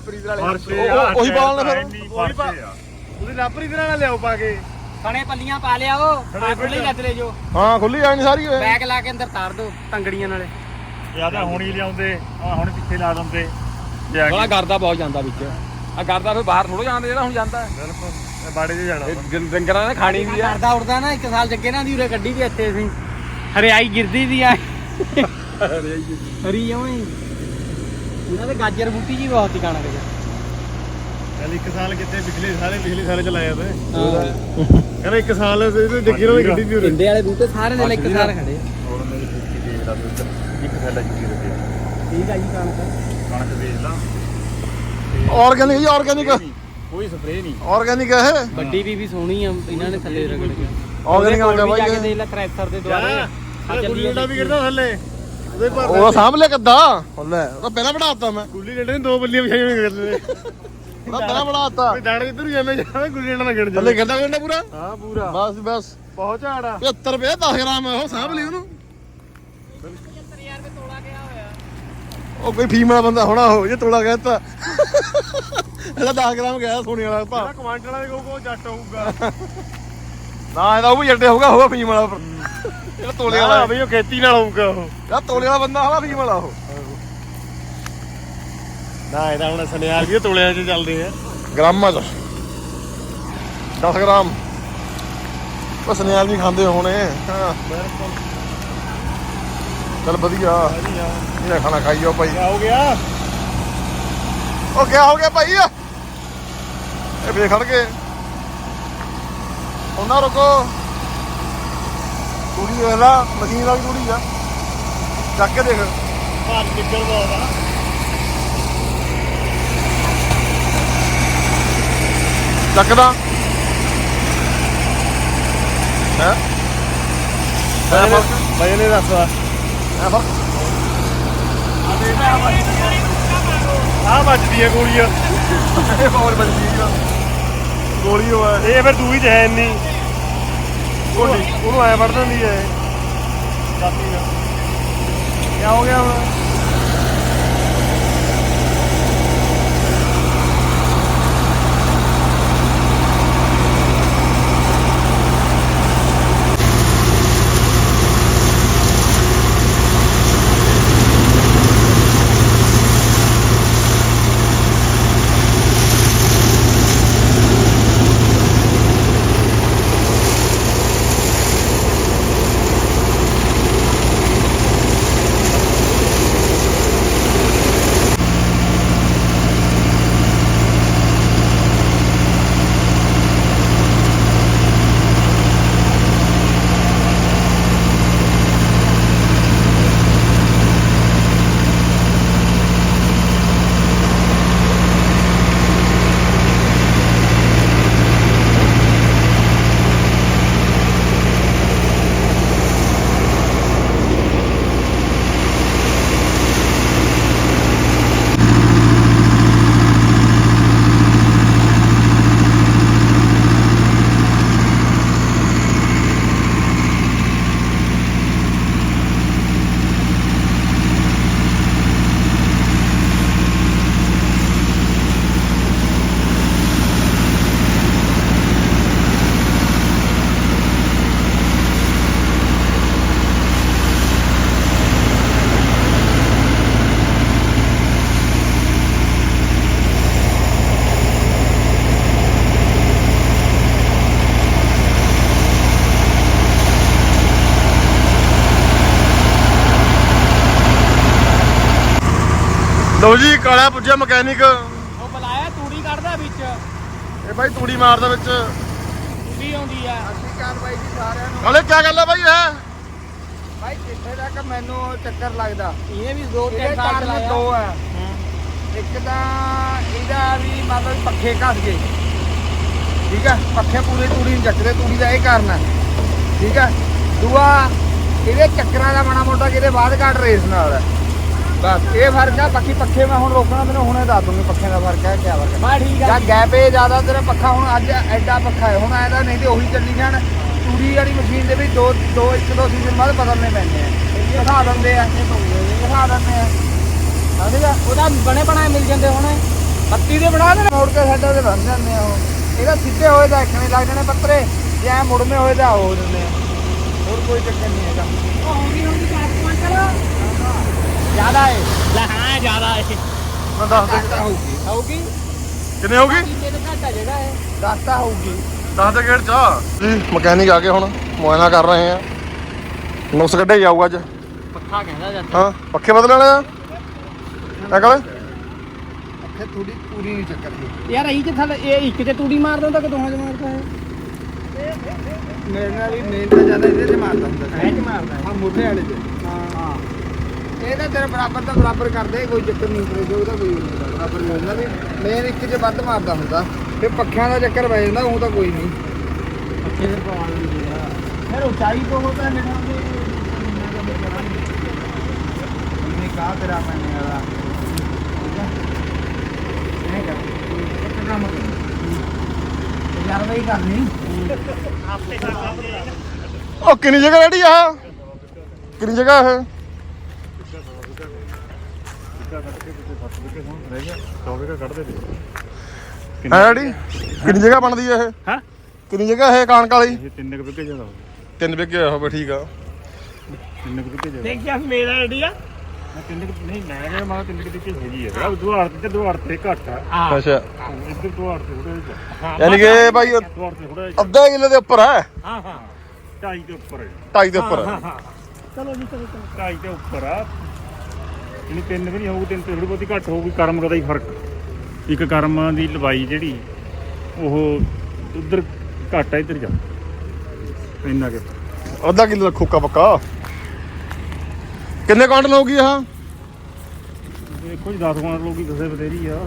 ਪ੍ਰੀਤ ਵਾਲੇ ਉਹ- ਬਾਲ ਨੇ ਫਿਰ। ਉਹੀ ਆ ਉਹਦੀ ਲਾਪਰੀ ਦੇ ਨਾਲ ਲਿਆਓ ਪਾ ਕੇ। ਸਣੇ ਪੱਲੀਆਂ ਪਾ ਲਿਆ ਉਹ ਆ ਖੁੱਲਾ ਲੱਦ ਲੈ ਜੋ। ਹਾਂ ਖੁੱਲੀ ਆਣੀ ਸਾਰੀ ਓਏ ਬੈਗ ਲਾ ਕੇ ਅੰਦਰ ਤਾਰ ਦੋ ਟੰਗੜੀਆਂ ਨਾਲੇ। ਤਾਂ ਹੁਣ ਹੀ ਲਿਆਉਂਦੇ ਆ ਹੁਣ ਪਿੱਛੇ ਲਾ ਦਿੰਦੇ। ਬੜਾ ਗਰਦਾ ਬਹੁਤ ਜਾਂਦਾ ਵਿੱਚ। ਆ ਗਰਦਾ ਫਿਰ ਬਾਹਰ ਥੋੜਾ ਜਾਂਦਾ ਜਿਹੜਾ ਹੁਣ ਜਾਂਦਾ ਬਿਲਕੁਲ ਇਹ ਬਾੜੇ 'ਚ ਜਾਣਾ। ਡੰਗਰਾਂ ਨੇ ਖਾਣੀ ਵੀ ਆ। ਕਰਦਾ ਉੜਦਾ ਨਾ ਇੱਕ ਸਾਲ ਜੱਗੇ ਨਾਲ ਦੀ ਉਰੇ ਕੱਢੀ ਵੀ ਇੱਥੇ ਅਸੀਂ। ਹਰਿਆਈ ਗਿਰਦੀ ਦੀ ਆ। ਹਰੀ ਜਮਾਂ ਹੀ। ਇਹਨਾਂ ਦੇ ਗਾਜਰ ਬੂਟੀ ਜੀ ਬਹੁਤ ਹੀ ਕਣਕ ਚ ਚੱਲ ਇੱਕ ਸਾਲ ਕਿਤੇ ਪਿਛਲੇ ਸਾਰੇ ਪਿਛਲੇ ਸਾਲ ਚਲਾਇਆ ਤੇ। ਕਹਿੰਦਾ ਇੱਕ ਸਾਲ ਇਹਦੇ ਡਿੱਗੀ ਨਾਲ ਗੱਡੀ ਦੀ ਉਰੇ। ਪਿੰਡੇ ਵਾਲੇ ਬੂਟੇ ਸਾਰੇ ਦੇ ਇੱਕ ਸਾਲ ਖੜੇ ਆ। ਹੋਰ ਮੇਰੀ ਖੇਤੀ ਦੇਖ ਲਾ ਤੂੰ ਇੱਧਰ। ਇੱਕ ਸਾਲ ਜੁਗੀ ਰੱਖਿਆ ਠੀਕ ਆ ਜੀ ਕਣਕ ਕਣਕ ਦੇਖ ਲਾ। ਆਰਗੈਨਿਕ ਜੀ ਆਰਗੈਨਿਕ ਕੋਈ ਸਪਰੇ ਨਹੀਂ। ਆਰਗੈਨਿਕ ਹੈ ਵੱਡੀ ਵੀ ਵੀ ਸੋਹਣੀ ਆ ਇਹਨਾਂ ਨੇ ਥੱਲੇ ਰਗੜ ਕੇ। ਆਰਗੈਨਿਕ ਆ ਗਿਆ ਬਾਈ ਦੇਖ ਲੈ ਥ੍ਰੈਸ਼ਰ ਦੇ ਦੁਆਰੇ ਆ ਡੰਡਾ ਵੀ ਗਿਰਦਾ ਥੱਲੇ। ਉਹਦੇ ਉਹ ਲਿਆ ਕੱਦਾ? ਲੈ। ਉਹ ਤਾਂ ਪਹਿਲਾਂ ਬਣਾਤਾ ਮੈਂ। ਗੁੱਲੀ ਡੰਡੇ ਨੇ ਦੋ ਬੱਲੀਆਂ ਵਿਛਾਈਆਂ ਹੋਈਆਂ ਕਰਦੇ ਉਹ ਤਾਂ ਪਹਿਲਾਂ ਬਣਾਤਾ। ਕੋਈ ਦਾਣੇ ਕਿੱਧਰ ਜਾਂਦੇ ਜਾਵੇ ਗੁੱਲੀ ਡੰਡਾ ਨਾ ਗਿਰ ਥੱਲੇ ਜਾਵੇ ਗਿਰਦਾ ਗਿਰਦਾ ਪੂਰਾ? ਹਾਂ ਪੂਰਾ। ਬਸ ਬਸ। ਬਹੁਤ ਝਾੜਾ 75 ਰੁਪਏ 10 ਗ੍ਰਾਮ ਹੈ ਉਹ ਸਾਂਭ ਲਈ ਉਹਨੂੰ। ਉਹ ਕੋਈ ਫੀਮ ਵਾਲਾ ਬੰਦਾ ਹੋਣਾ ਉਹ ਜੇ ਤੋੜਾ ਕਹਿਤਾ। ਇਹਦਾ 10 ਗ੍ਰਾਮ ਗਿਆ ਸੋਨੇ ਵਾਲਾ ਭਾ। ਜਿਹੜਾ ਕਮਾਂਡਰਾਂ ਕੋ ਕੋ ਜੱਟ ਹੋਊਗਾ। ਨਾ ਇਹਦਾ ਉਹ ਵੀ ਜੱਟੇ ਹੋਊਗਾ ਹੋਗਾ ਫੀਮ ਵਾਲਾ ਜਿਹੜਾ ਤੋਲੇ ਵਾਲਾ ਬਈ ਉਹ ਖੇਤੀ ਨਾਲ ਹੋਊਗਾ ਉਹ। ਜਿਹੜਾ ਤੋਲੇ ਵਾਲਾ ਬੰਦਾ ਹੋਗਾ ਫੀਮ ਵਾਲਾ ਉਹ। ਨਾ ਇਹਦਾ ਹੁਣ ਸੁਨਿਆਰ ਵੀ ਤੋਲਿਆਂ 'ਚ ਚੱਲਦੇ ਆ। ਗ੍ਰਾਮਾਂ ਚ 10 ਗ੍ਰਾਮ। ਬਸ ਨਿਆਲ ਵੀ ਖਾਂਦੇ ਹੋਣੇ। ਹਾਂ। ਚਲ ਵਧੀਆ। ਇਹਦਾ ਖਾਣਾ ਖਾਈ ਜਾਓ ਭਾਈ ਹੋ ਗਿਆ? ਉਹ ਕਿਆ ਹੋ ਗਿਆ ਭਾਈ? ਇਹ ਵੇਖ ਖੜ ਕੇ ਉਹਨਾਂ ਰੁਕੋ। ਤੂੜੀ ਦੇਖ ਲਾ ਮਸ਼ੀਨ ਵਾਲੀ ਤੂੜੀ ਆ। ਚੱਕ ਕੇ ਦੇਖ। ਭਾਰ ਨਿਕਲ ਬਹੁਤ ਆ ਚੱਕਦਾ। ਹੈ? ਹੈ ਫ਼ਰਕ ਬਾਈ ਨੇ ਦੱਸਦਾ ਹੈ ਫ਼ਰਕ ਆ ਵੱਜਦੀ ਆ ਗੋਲੀਆਂ ਇਹ ਬਹੁਤ ਬੰਦੀ ਆ। ਗੋਲੀ ਹੋਆ ਇਹ ਫਿਰ ਦੂਈ ਚ ਹੈ ਨਹੀਂ ਗੋਲੀ ਉਹਨੂੰ ਐ ਵੜ ਦਿੰਦੀ ਐ। ਨਾ ਕੀ ਹੋ ਗਿਆ ਹੁਣ ਲਓ ਜੀ ਕਾਲਾ ਪੁੱਜਿਆ ਮਕੈਨਿਕ। ਉਹ ਬੁਲਾਇਆ ਤੂੜੀ ਕੱਢਦਾ ਵਿੱਚ। ਇਹ ਬਾਈ ਤੂੜੀ ਮਾਰਦਾ ਵਿੱਚ। ਤੂੜੀ ਆਉਂਦੀ ਆ। ਕਾਰਵਾਈ ਜੀ ਸਾਰਿਆਂ ਨੂੰ। ਕਾਲੇ ਕੀ ਗੱਲ ਆ ਬਾਈ ਹੈ? ਭਾਈ ਜਿੱਥੇ ਤੱਕ ਮੈਨੂੰ ਚੱਕਰ ਲੱਗਦਾ ਇਹਨੇ ਵੀ ਦੋ ਇਹਦੇ ਤਿੰਨ ਸਾਲ ਕਾਰਨ ਚਲਾਇਆ। ਦੋ ਆ। ਇੱਕ ਤਾਂ ਇਹਦਾ ਵੀ ਮਤਲਬ ਪੱਖੇ ਘਸ ਗਏ। ਠੀਕ ਆ ਪੱਖੇ ਪੂਰੇ ਤੂੜੀ ਨਹੀਂ ਚੱਕਦੇ ਤੂੜੀ ਦਾ ਇਹ ਕਾਰਨ ਹੈ ਠੀਕ ਆ ਦੂਆ ਇਹਦੇ ਚੱਕਰਾਂ ਦਾ ਮਾੜਾ ਮੋਟਾ ਕਿਤੇ ਬਾਅਦ ਘੱਟ ਰੇਸ ਨਾਲ। ਹੈ ਬਸ ਇਹ ਫ਼ਰਕ ਆ ਬਾਕੀ ਪੱਖੇ ਮੈਂ ਹੁਣ ਰੋਕਣਾ ਮੈਨੂੰ ਹੁਣੇ ਦੱਸ ਦੂੰਗੀ ਪੱਖੇ ਦਾ ਫ਼ਰਕ ਹੈ ਕਿਆ ਫ਼ਰਕ ਹੈ ਬਾ ਠੀਕ ਆ ਜਾਂ ਗੈਪ ਇਹ ਜ਼ਿਆਦਾ ਤੇਰਾ ਪੱਖਾ ਹੁਣ ਅੱਜ ਐਡਾ ਪੱਖਾ ਹੈ ਹੁਣ ਐਦਾ ਨਹੀਂ ਤੇ ਉਹੀ ਚੱਲੀ ਜਾਣ। ਤੂੜੀ ਵਾਲੀ ਮਸ਼ੀਨ ਦੇ ਵੀ ਦੋ ਦੋ ਇੱਕ ਦੋ ਸੀਜ਼ਨ ਬਾਅਦ ਬਦਲਨੇ ਪੈਂਦੇ ਆ। ਦਿਖਾ ਦਿੰਦੇ ਆ। ਦਿਖਾ ਦਿੰਦੇ ਆ। ਸਮਝਿਆ ਉਹਦਾ ਬਣੇ ਬਣਾਏ ਮਿਲ ਜਾਂਦੇ ਹੁਣ। ਬੱਤੀ ਦੇ ਬਣਾ ਦੇ ਮੋੜ ਕੇ ਸਾਡਾ ਤੇ ਬਣ ਜਾਂਦੇ ਆ ਉਹ। ਇਹਦਾ ਸਿੱਧੇ ਹੋਏ ਤਾਂ ਇੱਕਣੇ ਲੱਗ ਜਾਣੇ ਪੱਤਰੇ ਜੇ ਐ ਮੁੜਮੇ ਹੋਏ ਤਾਂ ਹੋ ਜਾਂਦੇ ਆ। ਹੋਰ ਕੋਈ ਚੱਕਰ ਨਹੀਂ ਹੈਗਾ। ਹੋਗੀ ਹੋਗੀ ਚਾਰ ਕੁਆਂਟਲ ਜ਼ਿਆਦਾ ਹੈ ਲੈ ਹਾਂ ਜ਼ਿਆਦਾ ਹੈ ਮੈਂ ਦੱਸ ਦੇ। ਹੋਊਗੀ। ਹੋਊਗੀ? ਕਿੰਨੇ ਹੋ ਗਈ ਕਿੰਨੇ ਦਾ ਘਾਟਾ ਜਿਹੜਾ ਹੈ ਦਸਤਾ ਹੋਊਗੀ। ਦੱਸ ਦੇ ਗੇੜ ਚਾ ਜੀ ਮਕੈਨਿਕ ਆ ਕੇ ਹੁਣ। ਮੁਆਇਨਾ ਕਰ ਰਹੇ ਆ। ਨੁਕਸ ਕੱਢੇ ਜਾਊਗਾ ਅੱਜ। ਪੱਖਾ ਕਹਿੰਦਾ ਜਦ ਹਾਂ ਪੱਖੇ ਬਦਲਣੇ ਆ? ਐ ਕਾਲੇ ਅੱਖੇ ਥੋੜੀ ਪੂਰੀ ਨਹੀਂ ਚੱਕਰਦੀ ਯਾਰ ਇਹ ਚ ਥੱਲੇ ਇਹ ਇੱਕ ਤੇ ਤੂੜੀ ਮਾਰ ਦਿੰਦਾ ਕਿ ਦੋਹਾਂ ਚ ਮਾਰਦਾ ਹੈ ਮੇਰੇ ਨਾਲ ਵੀ ਮੇਨ ਤਾਂ ਜ਼ਿਆਦਾ ਇਹਦੇ ਤੇ ਮਾਰਦਾ ਹੁੰਦਾ। ਸੀ ਇਹ ਚ ਮਾਰਦਾ। ਹੈ ਹਾਂ ਮੁੱਢੇ ਵਾਲੇ ਤੇ। ਹਾਂ ਇਹ ਤਾਂ ਤੇਰੇ ਬਰਾਬਰ ਤਾਂ ਬਰਾਬਰ ਕਰਦੇ ਕੋਈ ਚੱਕਰ ਨਹੀਂ ਕਰੇ ਜੋ ਉਹਦਾ ਕੋਈ ਨਹੀਂ ਹੁੰਦਾ, ਬਰਾਬਰ ਨਹੀਂ ਹੁੰਦਾ ਵੀ ਮੇਨ ਇੱਕ 'ਚ ਵੱਧ ਮਾਰਦਾ ਹੁੰਦਾ। ਤੇ ਪੱਖਿਆਂ ਦਾ ਚੱਕਰ ਪੈ ਜਾਂਦਾ ਉਹ ਤਾਂ ਕੋਈ ਨਹੀਂ। ਪੱਖੇ ਦੇ ਪਵਾ ਦਿੰਦੇ ਆ। ਫਿਰ ਉਚਾਈ ਤੋਂ ਹੋਤਾ ਹੈ ਨਿਸ਼ਾਨ ਦੇ ਇਹਨੇ ਕਹਾ ਤੇਰਾ ਮੈਨੇ ਵਾਲਾ। ਇਹ ਕਰ ਇੱਕ ਕੰਮ ਯਾਰ ਵਈ ਕਰਨੀ ਉਹ ਕਿੰਨੀ ਜਗ੍ਹਾ ਰੈਡੀ ਆ? ਕਿੰਨੀ ਜਗ੍ਹਾ ਇਹ? ਰਹਿ ਗਿਆ 100 ਵਿਕਾ ਕੱਢਦੇ ਤੇ ਹੈ ਰੈਡੀ ਕਿੰਨੀ ਜਗ੍ਹਾ ਬਣਦੀ ਆ ਇਹ? ਹਾਂ? ਕਿੰਨੀ ਜਗ੍ਹਾ ਇਹ ਕਾਣਕ ਵਾਲੀ? ਇਹ ਤਿੰਨ ਕੁ ਵਿਕੇ ਜਾਂਦਾ ਤਿੰਨ ਵਿਗੇ ਹੋਵੇ ਠੀਕ ਆ। ਤਿੰਨ ਕੁ ਵਿਕੇ ਜਾਂਦਾ ਦੇਖਿਆ ਮੇਰਾ ਆਈਡੀਆ ਮੈਂ ਤਿੰਨ ਕੁ ਨਹੀਂ ਮੈਂ ਕਿਹਾ ਮੈਂ ਤਿੰਨ ਕੁ ਵਿਕੇ ਹੈਗੀ ਹੈ ਉਹ ਦੁਆਰ ਤੇ ਦੁਆਰ ਤੇ ਘੱਟ ਆ। ਅੱਛਾ। ਇੱਧਰ ਦੁਆਰ ਤੇ ਥੋੜਾ ਜਿਹਾ ਯਾਨੀ ਕਿ ਭਾਈ ਉਹ ਦੁਆਰ ਤੇ ਥੋੜਾ ਜਿਹਾ ਅੱਧਾ ਕਿੱਲੇ ਦੇ ਉੱਪਰ ਹੈ? ਹਾਂ ਹਾਂ। ਢਾਈ ਦੇ ਉੱਪਰ ਹੈ। ਢਾਈ ਦੇ ਉੱਪਰ ਹੈ। ਚਲੋ ਜੀ ਚਲੋ ਚਲੋ। ਢਾਈ ਦੇ ਉੱਪਰ ਆ। ਇਹਨੀ ਤਿੰਨ ਵੀ ਨਹੀਂ ਹੋਊਗੀ ਤਿੰਨ ਤੇ ਥੋੜੀ ਬਹੁਤੀ ਘੱਟ ਹੋਊਗੀ ਕਰਮ ਦਾ ਹੀ ਫ਼ਰਕ। ਇੱਕ ਕਰਮ ਦੀ ਲਵਾਈ ਜਿਹੜੀ ਉਹ ਉਧਰ ਘੱਟ ਆ ਇੱਧਰ ਜਾ। ਇੰਨਾ ਕਿ। ਅੱਧਾ ਕਿੱਲੇ ਦਾ ਖੋਕਾ ਪੱਕਾ? ਕਿੰਨੇ ਕੁਆਂਟਲ ਹੋਊਗੀ ਆਹ ਦੇਖੋ ਜੀ 10 ਕੁਆਂਟਲ ਲੋਕੀ ਦੱਸੇ ਬਤੇਰੀ ਆ।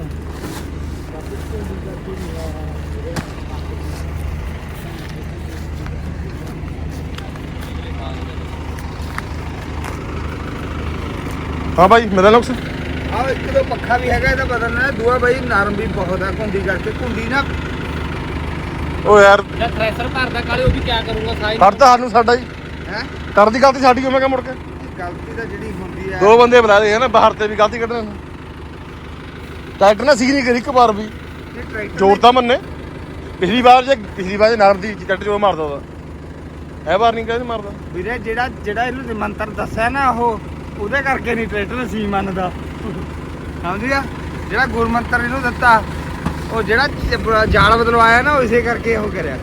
ਹਾਂ ਭਾਈ ਮੇਰਾ ਨੁਕਸ ਆਹ ਇੱਕ ਦੋ ਪੱਖਾ ਵੀ ਹੈਗਾ ਇਹਦਾ ਬਦਲਣਾ ਹੈ। ਦੂਆ ਬਈ ਨਰਮ ਵੀ ਬਹੁਤ ਹੈ ਕੁੰਡੀ ਕਰਕੇ ਕੁੰਡੀ ਨਾ। ਓ ਯਾਰ ਜਦ ਥ੍ਰੈਸ਼ਰ ਭਰਦਾ ਕਾਲੇ ਉਹ ਵੀ ਕਿਆ ਕਰੂੰਗਾ ਸਾਈ ਕਰਤਾ ਸਾਨੂੰ ਸਾਡਾ ਹੀ? ਹੈ ਕਰਦੀ ਗਲਤੀ ਸਾਡੀ ਹੋਵੇਗਾ ਮੁੜ ਕੇ? ਗਲਤੀ ਤਾਂ ਜਿਹੜੀ ਹੁੰਦੀ ਹੈ ਦੋ ਬੰਦੇ ਬੁਲਾ ਦੇ ਨਾ ਬਾਹਰ ਤੇ ਵੀ ਗਲਤੀ ਕੱਢਣ ਨੂੰ। ਟਰੈਕਟਰ ਨੇ ਸੀ ਨਹੀਂ ਕਰੀ ਇੱਕ ਵਾਰ ਵੀ। ਇਹ ਟਰੈਕਟਰ ਜ਼ੋਰ ਤਾਂ ਮੰਨੇ। ਪਿਛਲੀ ਵਾਰ ਜੇ ਪਿਛਲੀ ਵਾਰ ਜੇ ਨਰਮ ਦੀ ਟਰੈਕਟਰ ਜੋ ਮਾਰਦਾ ਉਹਦਾ। ਇਹ ਵਾਰ ਨਹੀਂ ਕਹਿੰਦੇ ਮਾਰਦਾ। ਵੀਰੇ ਜਿਹੜਾ ਜਿਹੜਾ ਇਹਨੂੰ ਮੰਤਰ ਦੱਸਿਆ ਨਾ ਉਹ ਉਹਦੇ ਕਰਕੇ ਨਹੀਂ ਟਰੈਕਟਰ ਸੀ ਮੰਨਦਾ। ਸਮਝ ਗਿਆ ਜਿਹੜਾ ਗੁਰਮੰਤਰ ਇਹਨੂੰ ਦਿੱਤਾ ਉਹ ਜਿਹੜਾ ਜਾਲ ਬਦਲਵਾਇਆ ਨਾ ਉਹ ਇਸੇ ਕਰਕੇ ਉਹ ਕਰਿਆ।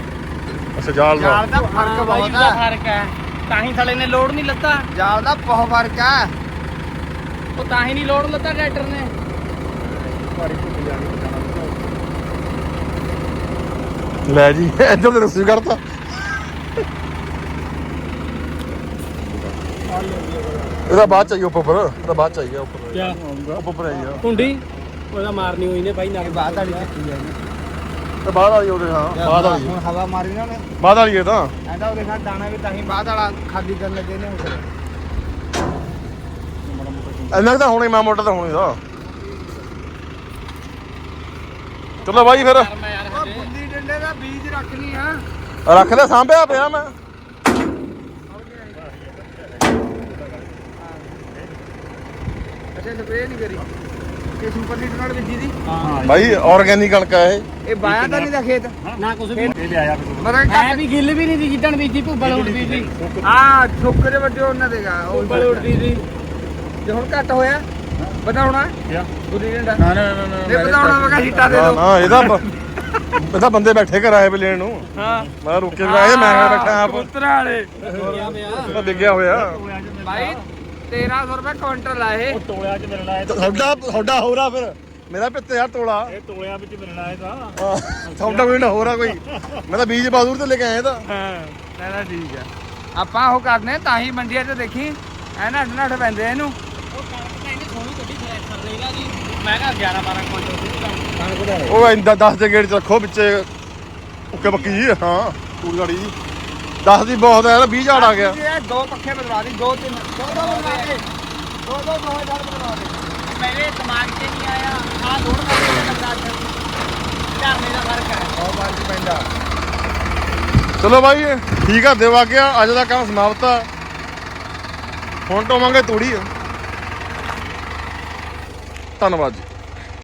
ਅੱਛਾ ਜਾਲ ਦਾ। ਜਾਲ ਦਾ ਫ਼ਰਕ ਬਹੁਤ ਹੈ ਫ਼ਰਕ ਹੈ। ਤਾਂ ਹੀ ਥਲੇ ਨੇ ਲੋਡ ਨਹੀਂ ਲੱਤਾ। ਜਾਲ ਦਾ ਬਹੁਤ ਫ਼ਰਕ ਹੈ ਉਹ ਤਾਂ ਹੀ ਨਹੀਂ ਲੋਡ ਲੱਤਾ ਟਰੈਕਟਰ ਨੇ। ਲੈ ਜੀ ਇੱਧਰ ਤੇ ਰਸੀ ਕਰਤਾ। ਇਹਦਾ ਬਾਅਦ ਚਾਹੀਏ ਉੱਪਰ ਇਹਦਾ ਬਾਅਦ ਚਾਹੀਏ ਉੱਪਰ। ਕਿਆ? ਉੱਪਰ ਆਈਆ ਕੁੰਡੀ ਉਹਦਾ ਮਾਰਨੀ ਹੋਈ ਨੇ ਬਾਈ ਨਾ ਇਹ ਬਾਅਦ ਵਾਲੀ ਚੱਕੀ ਹੈ ਤੇ ਬਾਅਦ ਵਾਲੀ ਉਹਦੇ ਹਾਂ ਬਾਅਦ ਵਾਲੀ। ਹੁਣ ਹਵਾ ਮਾਰੀ ਨਾ ਉਹਨੇ। ਬਾਅਦ ਵਾਲੀ ਇਹ ਤਾਂ। ਐਂਦਾ ਉਹਦੇ ਨਾਲ ਦਾਣਾ ਵੀ ਤਾਂ ਹੀ ਬਾਅਦ ਵਾਲਾ ਖਾਲੀ ਕਰਨ ਲੱਗੇ ਨੇ ਉਹ ਕੁ ਤਾਂ ਹੋਣੀ ਮੈਂ ਮੋਟਰ ਤਾਂ ਹੋਣੀ ਦਾ ਚਲੋ ਬਾਈ ਫਿਰ। ਬੁੱਲੀ ਡੰਡੇ ਦਾ ਬੀਜ ਰੱਖਣੀ ਆ। ਰੱਖ ਲੈ ਸਾਂਭਿਆ ਪਿਆ ਮੈਂ। ਅੱਛਾ ਸਪਰੇਅ ਨਹੀਂ ਕਰੀ। ਇਹ ਸੁਪਰ ਲੀਡਰ ਨਾਲ ਬੀਜੀ ਦੀ ਹਾਂ। ਬਾਈ ਆਰਗੈਨਿਕ ਕਣਕ ਹੈ ਇਹ। ਇਹ ਬਾਇਆ ਤਾਂ ਨਹੀਂ ਦਾ ਖੇਤ। ਨਾ ਕੁਝ ਵੀ। ਇਹ ਲਿਆਇਆ ਫਿਰ ਮਤਲਬ ਹੈ ਵੀ ਗਿੱਲ ਵੀ ਨਹੀਂ ਦੀ ਜਿੱਦਣ ਬੀਜੀ ਭੁੱਬਲ ਉੱਡਦੀ ਸੀ ਆ ਠੋਕਰੇ ਵੱਡੇ ਉਹਨਾਂ ਦੇਗਾ ਉਹ ਭੁੱਬਲ ਉੱਡਦੀ ਸੀ ਜੇ ਹੁਣ ਘੱਟ ਹੋਇਆ ਵਧਾਉਣਾ? ਕਿਆ? ਬੁੱਲੀ ਡੰਡਾ ਨਾ ਨਾ ਨਾ ਇਹ ਵਧਾਉਣਾ ਮੈਂ ਕਿਹਾ ਹੀਟਾ ਦੇ ਨਾ ਦੋ ਨਾ ਇਹਦਾ ਬ- ਇਹਦਾ ਬੰਦੇ ਬੈਠੇ ਘਰ ਆਏ ਵੀ ਲੈਣ ਨੂੰ। ਹਾਂ। ਮੈਂ ਰੁਕੇ ਵੀ ਆਏ ਮੈਂ ਕਿਹਾ ਬੈਠਾ ਆਪ। ਪੁੱਤਰਾ ਵਾਲੇ। ਤਾਂ ਡਿੱਗਿਆ ਹੋਇਆ। ਭਾਈ 1300 ਰੁਪਏ ਕੁਇੰਟਲ ਆ ਇਹ। ਉਹ ਤੋਲਿਆਂ 'ਚ ਮਿਲਣਾ ਇਹ ਤਾਂ। ਤੁਹਾਡਾ ਤੁਹਾਡਾ ਹੋਰ ਆ ਫਿਰ। ਮੇਰਾ ਪਿੱਤੇ ਯਾਰ ਤੋਲਾ। ਇਹ ਤੋਲਿਆਂ ਵਿੱਚ ਮਿਲਣਾ ਇਹ ਤਾਂ। ਆਹ, ਤੁਹਾਡਾ ਕੋਈ ਨਾ ਹੋਰ ਆ ਕੋਈ। ਮੈਂ ਤਾਂ ਬੀਜ ਬਾਦੂਰ ਤੇ ਲੈ ਕੇ ਆਇਆ ਤਾਂ। ਹਾਂ ਨਾ ਨਾ ਠੀਕ ਆ। ਆਪਾਂ ਉਹ ਕਰਨੇ ਤਾਂ ਹੀ ਮੰਡੀਆਂ 'ਚ ਦੇਖੀ। ਐ ਨੱਠ ਨੱਠ ਪੈਂਦੇ ਇਹਨੂੰ। ਉਹ ਕਣਕ ਤਾਂ ਇਹਨੇ ਸੋਹਣੀ ਕੱਢੀ ਥਰ ਲੈਗਾ ਜੀ। ਮੈਂ ਕਿਹਾ 11 12 ਕੁਇੰਟਲ ਦੀ ਉਹ ਇੰਦਾ 10 ਦੇ ਗੇੜ ਚ ਰੱਖੋ ਵਿੱਚੇ ਉੱਕੇ ਬੱਕੀ ਜੀ ਹਾਂ ਤੂੜੀ ਗਾੜੀ ਜੀ। 10 ਦੀ ਬਹੁਤ ਹੈ ਨਾ 20 ਝਾੜ ਆ ਗਿਆ। ਇਹ ਦੋ ਪੱਖੇ ਬਦਲਾ ਦੀ ਦੋ ਤਿੰਨ। ਦੋ ਦੋ ਬਦਲਾ ਦੇ। ਦੋ ਦੋ ਦੋ ਹਜ਼ਾਰ ਬਦਲਾ ਦੇ। ਮੇਰੇ ਦਿਮਾਗ 'ਚ ਨਹੀਂ ਆਇਆ ਆ ਦੋੜ ਕਰਕੇ ਦਾ ਲੱਗਦਾ ਝਰਨੇ ਦਾ ਫ਼ਰਕ ਹੈ। ਬਹੁਤ ਵਾਰ ਜੀ ਪੈਂਦਾ। ਚਲੋ ਬਾਈ ਠੀਕ ਆ ਦੇਵਾ ਗਿਆ ਅੱਜ ਦਾ ਕੰਮ ਸਮਾਪਤ ਆ। ਹੁਣ ਟੋਵਾਂਗੇ ਤੂੜੀ। ਧੰਨਵਾਦ ਜੀ।